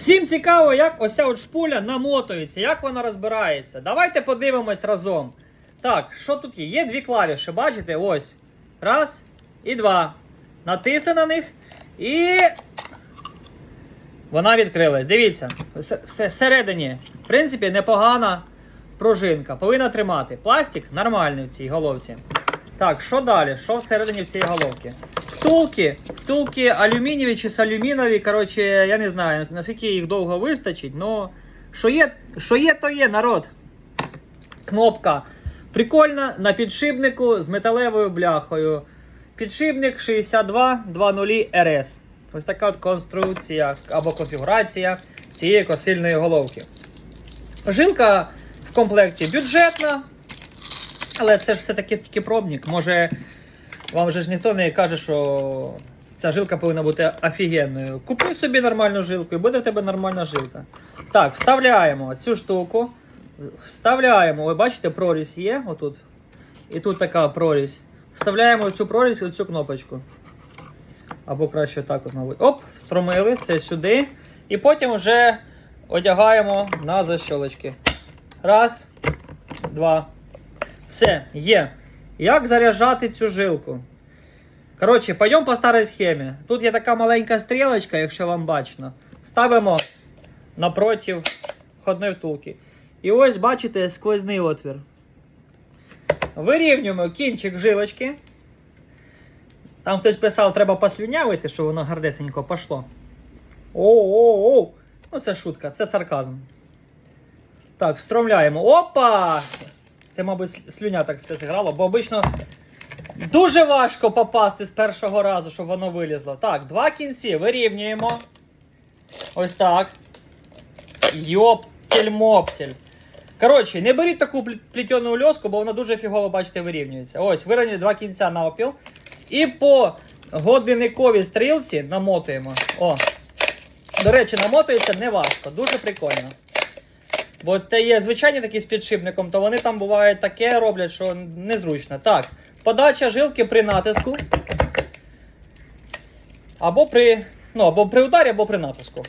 Всім цікаво, як ось ця от шпуля намотується, як вона розбирається. Давайте подивимось разом. Так, що тут є? Є дві клавіші, бачите? Ось. Раз і два. Натисни на них і. Вона відкрилась. Дивіться, вс- вс- всередині, в принципі, непогана пружинка. Повинна тримати. Пластик нормальний в цій головці. Так, що далі? Що всередині в цій головці? Втулки. Втулки алюмінієві чи салюмінові. Коротше, я не знаю, наскільки їх довго вистачить, але що є, що є, то є, народ. Кнопка. Прикольна на підшипнику з металевою бляхою. Підшипник 6220 RS. Ось така от конструкція або конфігурація цієї косильної головки. Жилка в комплекті бюджетна, але це все-таки тільки пробник. Може, вам вже ж ніхто не каже, що ця жилка повинна бути офігенною. Купи собі нормальну жилку і буде в тебе нормальна жилка. Так, вставляємо цю штуку. Вставляємо, ви бачите, прорізь є отут. І тут така прорізь. Вставляємо цю прорізь і цю кнопочку. Або краще так от, мабуть. Оп, струмили це сюди. І потім вже одягаємо на защолочки. Раз, два. Все, є. Як заряджати цю жилку? Коротше, пойдемо по старій схемі. Тут є така маленька стрілочка, якщо вам бачно. Ставимо напротив входної втулки. І ось, бачите, сквозний отвір. Вирівнюємо кінчик жилочки. Там хтось писав, треба послюнявити, щоб воно гардесенько пішло. Оу-оу-оу. Ну, це шутка, це сарказм. Так, встромляємо. Опа! Це, мабуть, слюня так все зіграло, бо обично дуже важко попасти з першого разу, щоб воно вилізло. Так, два кінці вирівнюємо. Ось так. Йоптель-моптель. Коротше, не беріть таку плі- плетену льоску, бо вона дуже фігово, бачите, вирівнюється. Ось, вирівняли два кінця на опіл. І по годинниковій стрілці намотуємо. О. До речі, намотується не важко, дуже прикольно. Бо те є звичайні такі з підшипником, то вони там бувають таке роблять, що незручно. Так, подача жилки при натиску. Або при, ну, або при ударі, або при натиску.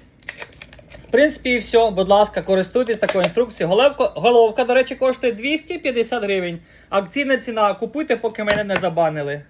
В принципі, і все, будь ласка, користуйтесь такою інструкцією. Головка, головка, до речі, коштує 250 гривень. Акційна ціна. Купуйте, поки мене не забанили.